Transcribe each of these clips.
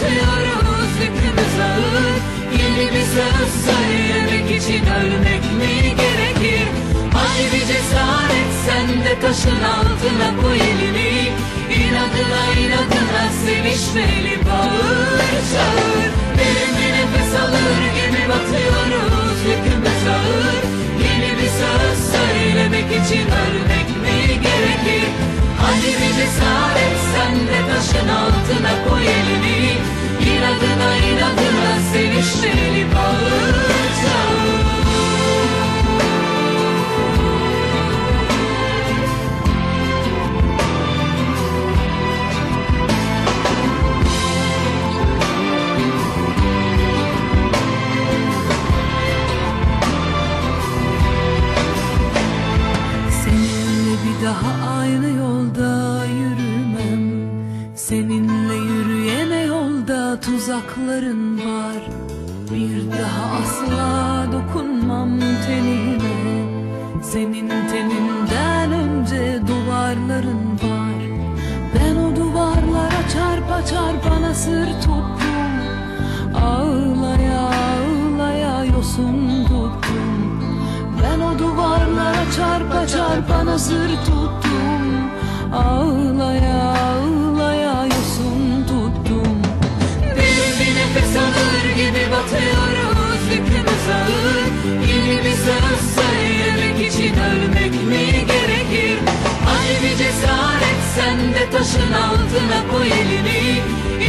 gibi batıyoruz Yükümüz Yeni bir söz söylemek için ölmek mi gerekir? Hadi bir cesaret sen de taşın altına koy elini. İnadına inadına sevişmeli bağır çağır daha aynı yolda yürümem. Seninle yürüyene yolda tuzakların var. Bir daha asla dokunmam tenine Senin teninden önce duvarların var. Ben o duvarlara çarpa çarpa nasır koy elini.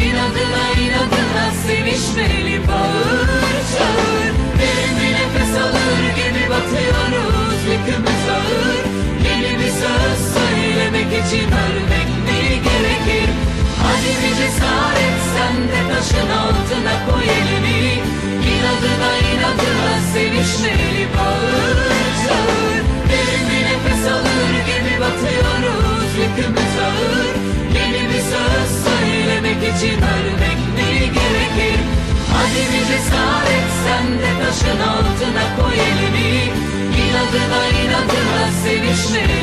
İnadına inadına sevişmeli bağır çağır. Derin bir nefes alır gibi batıyoruz Yükümüz ağır Yeni bir söz söylemek için ölmek için ölmek mi gerekir? Hadi bir cesaret sen de taşın altına koy elini İnadına inadına sevişmeye